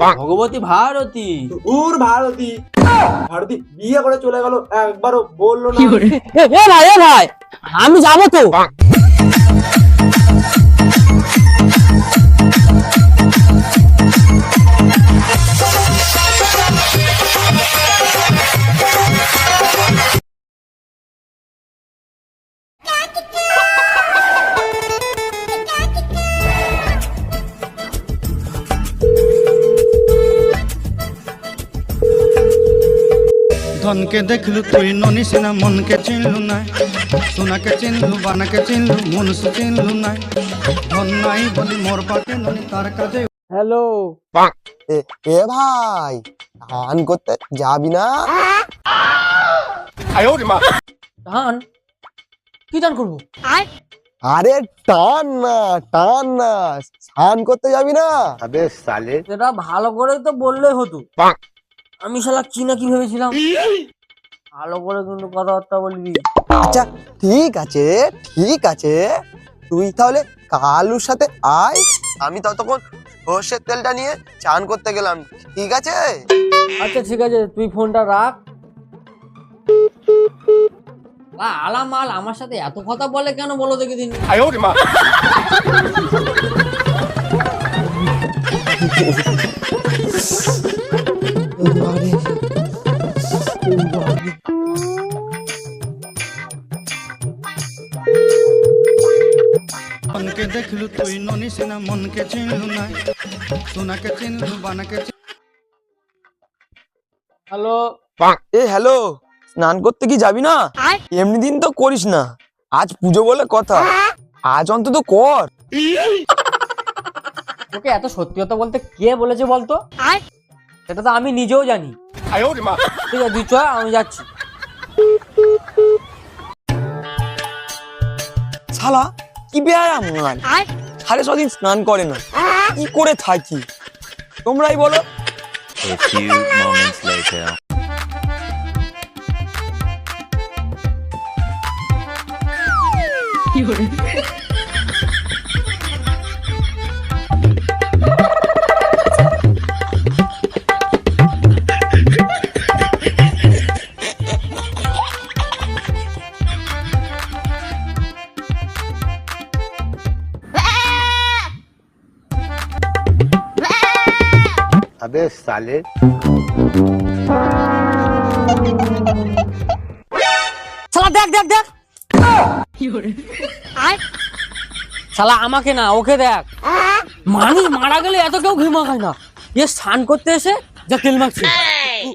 ভগবতী ভারতী। ওর ভারতী। ভারতী বিয়ে করে চলে গেল একবারও বলল না। এ এ ভাই এ ভাই আমি যাব তো। ধনকে দেখলু তুই ননি সিনা মনকে চিনলু নাই। সোনাকে চিনলু বানাকে চিনলু মনুষ্য চিনলু নাই। ধন নাই বলি মোর পাকে ননি তার কাজে হ্যালো। এ এ ভাই গান করতে যাবি না? ধান? কি ধান করব? আরে টান না টান না স্নান করতে যাবি না? সেটা ভালো করে তো বললেই হতো। আমি শালা কি না কি ভেবেছিলাম? ভালো করে কিন্তু কথাবার্তা বলবি। আচ্ছা ঠিক আছে ঠিক আছে। তুই তাহলে কালুর সাথে আয় আমি ততক্ষণ সর্ষের তেলটা নিয়ে চান করতে গেলাম ঠিক আছে? আচ্ছা ঠিক আছে তুই ফোনটা রাখ। আ, আলা মাল আমার সাথে এত কথা বলে কেন বলো দেখি দিন। ধনকে দেখলু তুই ননি সিনা মনকে চিনলু নাই। সোনাকে চিনলু বানাকে হ্যালো। এ হ্যালো। স্নান করতে কি যাবি না? এমনি দিন তো করিস না। আজ পুজো বলে কথা। আজ অন্তত কর। তোকে এত সত্যি কথা বলতে কে বলেছে বলতো? সেটা তো আমি নিজেও জানি। ঠিক আছে তুই চ আমি যাচ্ছি। শালা কি বেয়ারা মাল সাড়ে ছদিন স্নান করে না। কি করে থাকি? তোমরাই বলো। A few moments later. শালা দেখ দেখ দেখ। শালা আমাকে না ওকে দেখ। মানুষ মারা গেলে এত কেউ ঘিমা খায় না। এ স্নান করতে এসে যা তেল মাখছে।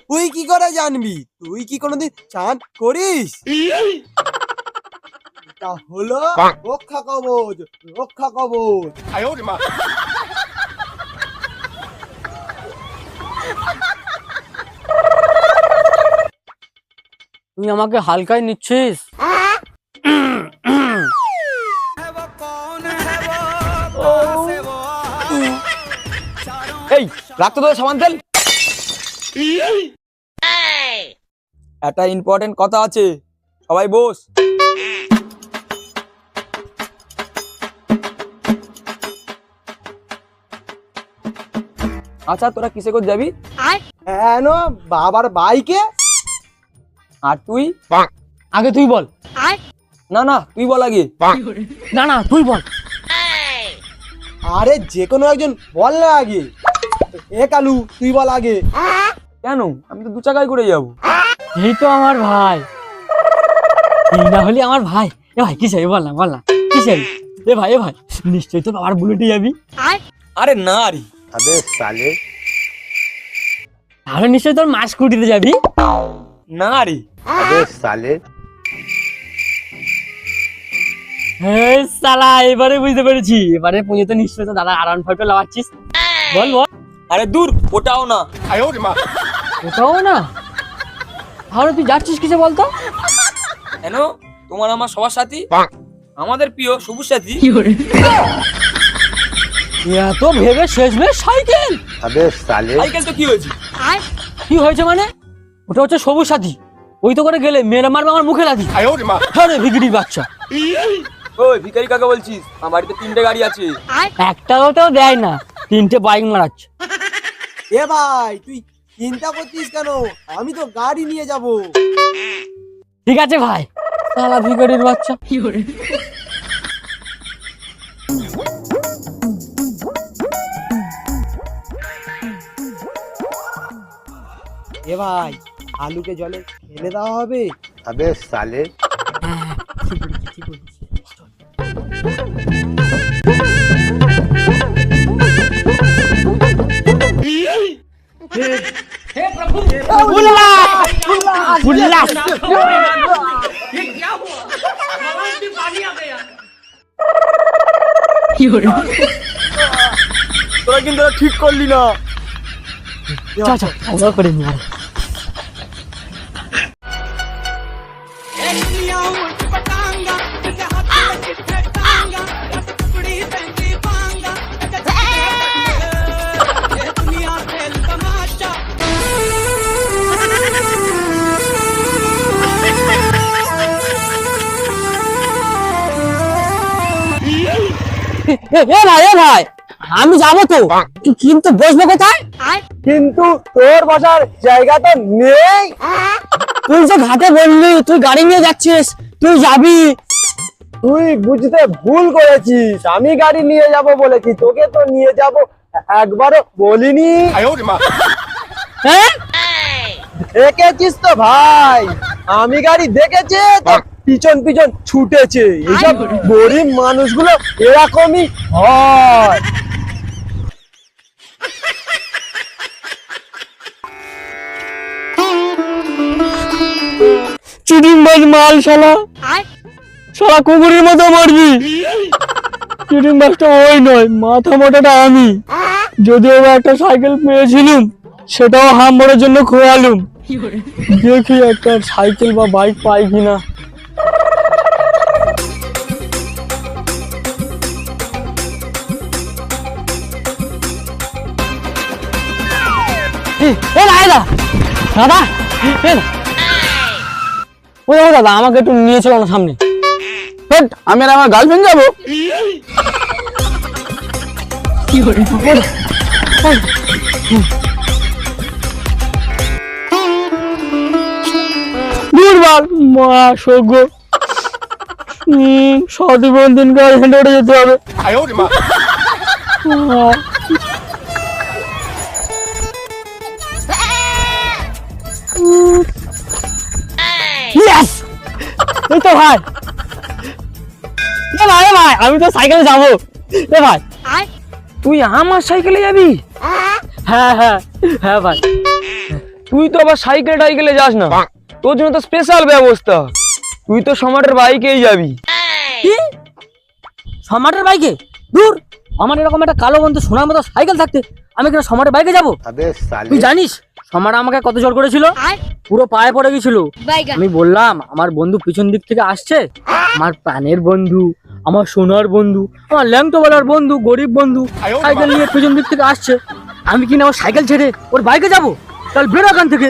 তুই কি করে জানবি? তুই কি কোনোদিন চান করিস? তা হলো রক্ষা কবচ রক্ষা কবচ। তুই আমাকে হালকায় নিচ্ছিস? এই রাখতো তো সামান তেল। একটা ইম্পর্টেন্ট কথা আছে। সবাই বস। আচ্ছা তোরা কিসে করে যাবি? কেন বাবার বাইকে আর তুই? আগে তুই বল। না না তুই বল আগে। না না তুই বল। আরে যে কোনো একজন বল না আগে। এ কালু তুই বল আগে। কেন? আমি তো দু চাকায় করে যাব। এই তো আমার ভাই। এই না হলে আমার ভাই। এ ভাই কিসে বল না বল না। কি চাই এ ভাই এ ভাই। নিশ্চয়ই তো বাবার বুলেটে যাবি। আরে? না রে। তাহলে? নিশ্চয়ই তোর মাস কুটিতে যাবি। না রে হ্যাঁ সালা এবারে বুঝতে পেরেছি। এবারে পুজোতে নিশ্চয়ই তো দাদা আরাউন্ড ফাইভটা লাগাচ্ছিস বল বল। আরে দূর ওটাও না। ওটাও না? তাহলে তুই যাচ্ছিস কিসে বলতো? কেন? তোমার আমার সবার সাথী? আমাদের প্রিয় সবুজ সাথী। এত ভেবে শেষ মেশ সাইকেল। সাইকেল তো কি হয়েছে? কি হয়েছে মানে? ওটা হচ্ছে সবুজ সাথী। ওই তো করে গেলে মেয়েরা মারবে আমার মুখে লাগি হ্যাঁ রে বাচ্চা। ওই ভিখারি কাকা বলছিস? আমার বাড়িতে তিনটে গাড়ি আছে। একটাও তো দেয় না তিনটে বাইক মারাচ্ছে। এ ভাই তুই চিন্তা করছিস কেন? আমি তো গাড়ি নিয়ে যাব। ঠিক আছে ভাই সালা ভিখারির বাচ্চা। এ ভাই আলুকে জলে ফেলে দেওয়া হবে। আবে সালে। উল্লাস তোরা কিন্তু এটা ঠিক করলি না। চা চা আমরা করে নি এ ভাই এ ভাই আমি যাব তো। কিন্তু বসবো কোথায়? কিন্তু তোর বসার জায়গা তো নেই। তুই যে ঘাটে বললি তুই গাড়ি নিয়ে যাচ্ছিস তুই যাবি। তুই বুঝতে ভুল করেছিস। আমি গাড়ি নিয়ে যাব বলেছি তোকে তো নিয়ে যাব একবারও বলিনি। হ্যাঁ? দেখেছিস তো ভাই আমি গাড়ি দেখেছে তো। পিছন পিছন ছুটেছে। এইসব গরিব মানুষগুলো এরকমই হয়। চিটিং বাজ মাল শালা। শালা কুকুরের মতো মরবি। ওই নয় মাথা মোটাটা আমি। যদিও একটা সাইকেল পেয়েছিলাম সেটাও হাম্বরের জন্য খোয়ালুম। দেখি একটা সাইকেল বা বাইক পাই কিনা। এ দাদা দাদা এ দা- ও দাদা আমাকে একটু নিয়ে হেট, আমি আর আমার গার্লফ্রেন্ড যাব মা সৌগ্য সতী বন্ধন গার্লফ্রেন্ড ওঠে যেতে হবে তো ভাই। ভাই ভাই আমি তো সাইকেলে যাব। এ ভাই তুই আমার সাইকেলে যাবি? হ্যাঁ হ্যাঁ হ্যাঁ ভাই। তুই তো আবার সাইকেল টাইকেলে যাস না। তোর জন্য তো স্পেশাল ব্যবস্থা। তুই তো সমাটের বাইকেই যাবি। সমাটের বাইকে? দূর। আমার এরকম একটা কালো বন্ধু সোনার মতো সাইকেল থাকতে আমি কেন সমাটের বাইকে যাব? তুই জানিস? সমার আমাকে কত জোর করেছিল? পুরো পায়ে পড়ে গেছিল। আমি বললাম আমার বন্ধু পিছন দিক থেকে আসছে। আমার প্রাণের বন্ধু আমার সোনার বন্ধু আমার ল্যাংটো বলার বন্ধু গরিব বন্ধু সাইকেল নিয়ে পিছন দিক থেকে আসছে। আমি কি না ওর সাইকেল ছেড়ে ওর বাইকে যাব? তাহলে বেরো এখান থেকে।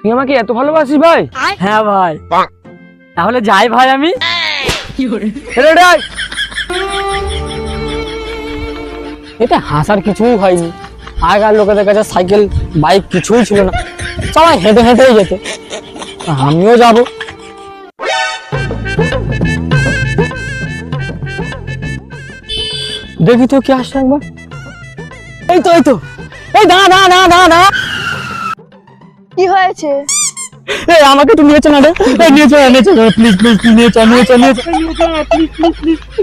তুই আমাকে এত ভালোবাসিস ভাই? হ্যাঁ ভাই। তাহলে যাই ভাই আমি। এতে হাসার কিছুই হয়নি। আগের লোকেদের কাছে সাইকেল বাইক কিছুই ছিল না। সবাই হেঁটে হেঁটেই যেত। আমিও যাব। দেখি তো কি আসছে একবার। এই তো এই তো। এই না না না না না কি হয়েছে? এই আমাকে একটু নিয়ে চল না রে। এই নিয়ে চল নিয়ে চল প্লিজ প্লিজ নিয়ে চল নিয়ে চল নিয়ে চল।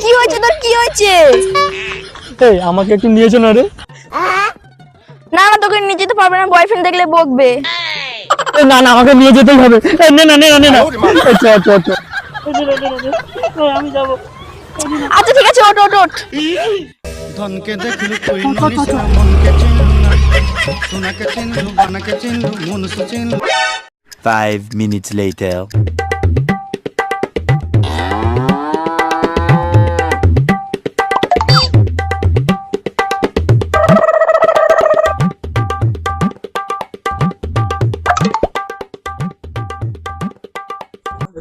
কি হয়েছে তোর? কি হয়েছে? এই আমাকে একটু নিয়ে চল না রে। না না তোকে নিয়ে যেতে পারবে না বয়ফ্রেন্ড দেখলে বকবে। না না আমাকে নিয়ে যেতেই হবে। নে না নে না নে না। এই চ চ চ আচ্ছা ঠিক আছে ওট ওট ওট ধনকে দেখলু ননিস মনকে চিনলু না। সোনাকে চিনলু বানাকে চিনলু মনুষ চিনলু Five minutes later.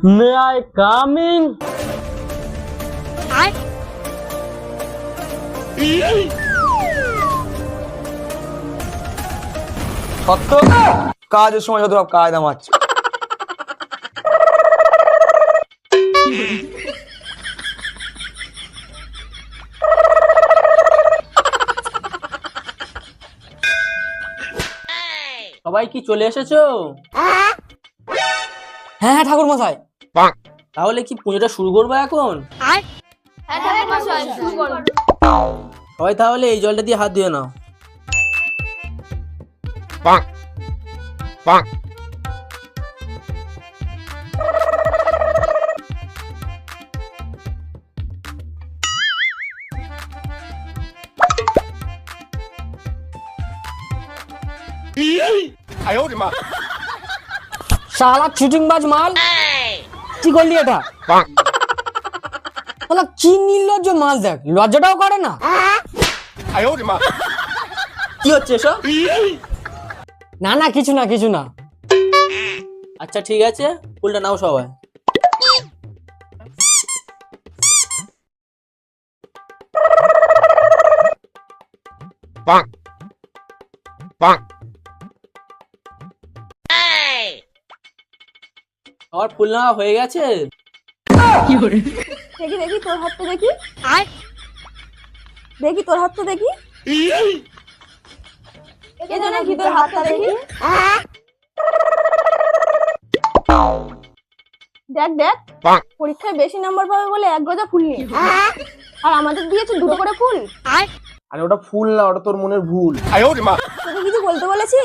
May I come in? সত্য? কাজের সময় যত সব কায়দা মারছে। সবাই কি চলে এসেছ? হ্যাঁ। হ্যাঁ ঠাকুর মশাই তাহলে কি পুজোটা শুরু করব এখন? সবাই তাহলে এই জলটা দিয়ে হাত ধুয়ে নাও। শালা চিটিং বাজ মাল। কি করলি এটা? শালা কি নির্লজ্জ মাল দেখ? লজ্জাটাও করে না। কি হচ্ছে এসব? না না কিছু না কিছু না। আচ্ছা ঠিক আছে ফুলটা নাও সবাই। সবার ফুল নেওয়া হয়ে গেছে। দেখি দেখি তোর হাতটা দেখি। দেখি তোর হাতটা দেখি। এটা নাকি তোর হাতটা দেখি। দেখ দেখ পরীক্ষায় বেশি নাম্বার পাবে বলে এক গজা ফুল নিয়ে আর আমাদের দিয়েছে দুটো করে ফুল। আরে ওটা ফুল না ওটা তোর মনের ভুল। তোকে কিছু বলতে বলেছি?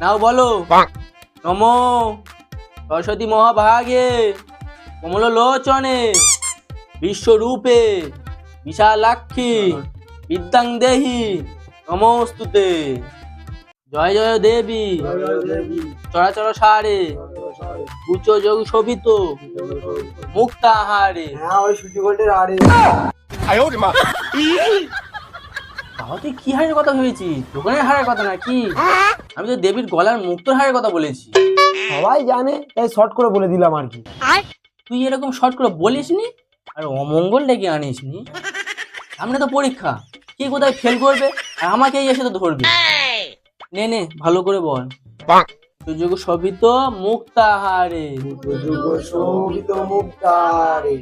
নাও বলো। নমো সরস্বতী মহাভাগে কমল লোচনে বিশ্বরূপে বিশালাক্ষী বিদ্যাং দেহি নমস্তুতে। জয় জয় দেবী। চরাচর সারে। উচ্চ যোগ শোভিত মুক্তাহারে। হ্যাঁ ওই তুই কি হারের কথা ভেবেছি দোকানের হারের কথা নাকি আমি তো দেবীর গলার মুক্তোর হারের কথা বলেছি। সবাই জানে তাই শর্ট করে বলে দিলাম আর কি। তুই এরকম শর্ট করে বলিসনি আর অমঙ্গল ডেকে আনিসনি সামনে তো পরীক্ষা। কে কোথায় ফেল করবে? আর আমাকেই এসে তো ধরবে। নে নে ভালো করে বল। সুযোগ সবই তো মুক্তাহারে শোভিত মুক্তারে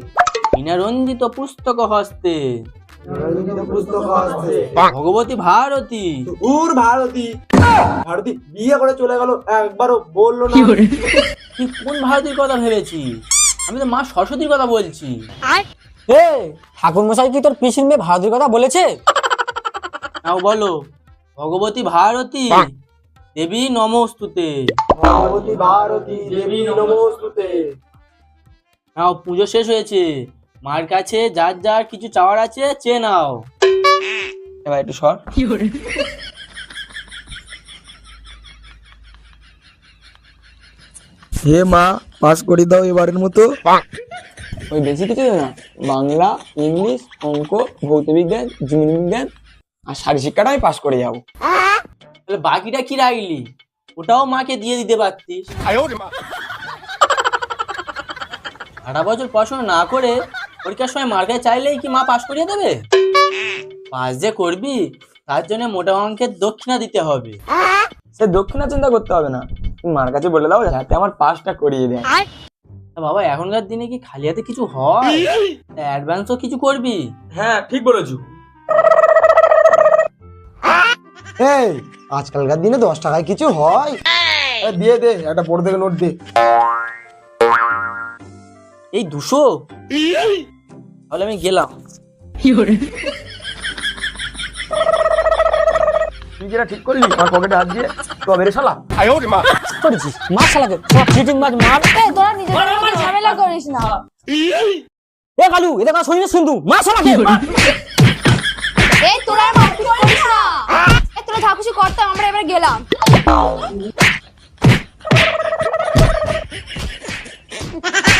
বিনা রঞ্জিত পুস্তক হস্তে। পুস্তক আছে ভগবতী ভারতী। দূর ভারতী। ভারতী বিয়ে করে চলে গেল একবারও বলল না। তুই কোন ভারতীর কথা ভেবেছিস? আমি তো মা সরস্বতীর কথা বলছি। এ ঠাকুর মশাই কি তোর পিসির মেয়ে ভারতীর কথা বলেছে? নাও বলো ভগবতী ভারতী দেবী নমস্তুতে। ভগবতী ভারতী দেবী নমস্তুতে। নাও পুজো শেষ হয়েছে। মার কাছে যার যার কিছু চাওয়ার আছে চেয়ে নাও। এবার একটু সর। হে মা পাস করে দাও এবারের মতো। ওই বেশি কিছু না বাংলা ইংলিশ অঙ্ক ভৌত বিজ্ঞান জীবন বিজ্ঞান আর শারী শিক্ষাটা আমি পাস করে যাব তাহলে বাকিটা কি রাখলি ওটাও মাকে দিয়ে দিতে পারতিস। সারা বছর পড়াশোনা না করে পরীক্ষার সময় মার কাছে চাইলেই কি মা পাশ করিয়ে দেবে? পাস যে করবি তার জন্য মোটা অঙ্কের দক্ষিণা দিতে হবে। সে দক্ষিণা চিন্তা করতে হবে না। তুমি মার কাছে বলে দাও যাতে আমার পাসটা করিয়ে দেয়। বাবা এখনকার দিনে কি খালি হাতে কিছু হয়? অ্যাডভান্সও কিছু করবি? হ্যাঁ ঠিক বলেছ। এই আজকালকার দিনে দশ টাকায় কিছু হয়। দিয়ে দে একটা পড়ে থেকে নোট দে। এই দুশো? তাহলে আমি গেলাম। তুই যেটা ঠিক করলি আমার পকেটে হাত দিয়ে তো শালা। করেছিস? মা শালাকে? চিটিং মাছ মার তোরা ঝামেলা করিস না। এ কালু শুনতু মা শালাকে? এই তোরা মারতে পারিস না। এ তোরা করতাম আমরা এবার গেলাম। Ha ha ha!